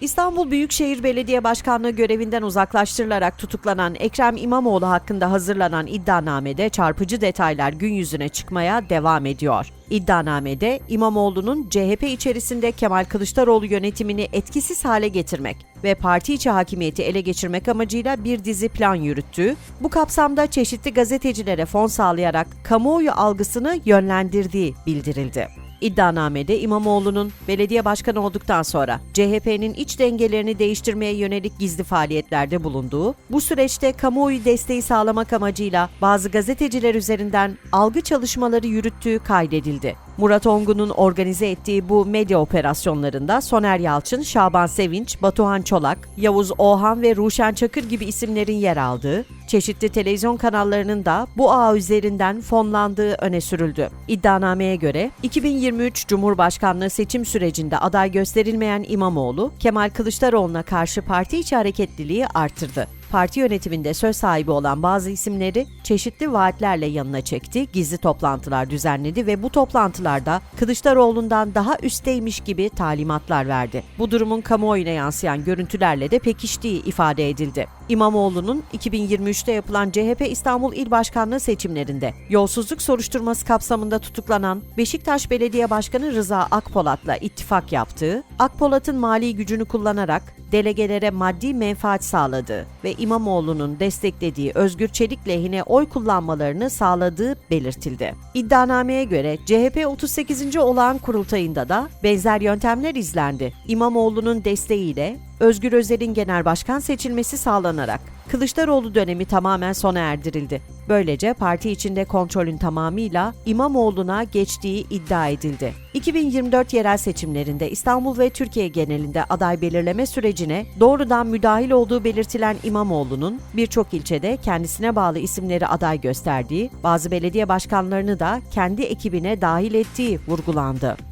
İstanbul Büyükşehir Belediye Başkanlığı görevinden uzaklaştırılarak tutuklanan Ekrem İmamoğlu hakkında hazırlanan iddianamede çarpıcı detaylar gün yüzüne çıkmaya devam ediyor. İddianamede İmamoğlu'nun CHP içerisinde Kemal Kılıçdaroğlu yönetimini etkisiz hale getirmek ve parti içi hakimiyeti ele geçirmek amacıyla bir dizi plan yürüttüğü, bu kapsamda çeşitli gazetecilere fon sağlayarak kamuoyu algısını yönlendirdiği bildirildi. İddianamede İmamoğlu'nun belediye başkanı olduktan sonra CHP'nin iç dengelerini değiştirmeye yönelik gizli faaliyetlerde bulunduğu, bu süreçte kamuoyu desteği sağlamak amacıyla bazı gazeteciler üzerinden algı çalışmaları yürüttüğü kaydedildi. Murat Ongun'un organize ettiği bu medya operasyonlarında Soner Yalçın, Şaban Sevinç, Batuhan Çolak, Yavuz Oğhan ve Ruşen Çakır gibi isimlerin yer aldığı, çeşitli televizyon kanallarının da bu ağ üzerinden fonlandığı öne sürüldü. İddianameye göre 2023 Cumhurbaşkanlığı seçim sürecinde aday gösterilmeyen İmamoğlu, Kemal Kılıçdaroğlu'na karşı parti içi hareketliliği artırdı. Parti yönetiminde söz sahibi olan bazı isimleri çeşitli vaatlerle yanına çekti, gizli toplantılar düzenledi ve bu toplantılarda Kılıçdaroğlu'ndan daha üstteymiş gibi talimatlar verdi. Bu durumun kamuoyuna yansıyan görüntülerle de pekiştiği ifade edildi. İmamoğlu'nun 2023'te yapılan CHP İstanbul İl Başkanlığı seçimlerinde yolsuzluk soruşturması kapsamında tutuklanan Beşiktaş Belediye Başkanı Rıza Akpolat'la ittifak yaptığı, Akpolat'ın mali gücünü kullanarak delegelere maddi menfaat sağladığı ve İmamoğlu'nun desteklediği Özgür Çelik lehine oy kullanmalarını sağladığı belirtildi. İddianameye göre CHP 38. olağan kurultayında da benzer yöntemler izlendi. İmamoğlu'nun desteğiyle Özgür Özel'in genel başkan seçilmesi sağlanarak Kılıçdaroğlu dönemi tamamen sona erdirildi. Böylece parti içinde kontrolün tamamıyla İmamoğlu'na geçtiği iddia edildi. 2024 yerel seçimlerinde İstanbul ve Türkiye genelinde aday belirleme sürecine doğrudan müdahil olduğu belirtilen İmamoğlu'nun birçok ilçede kendisine bağlı isimleri aday gösterdiği, bazı belediye başkanlarını da kendi ekibine dahil ettiği vurgulandı.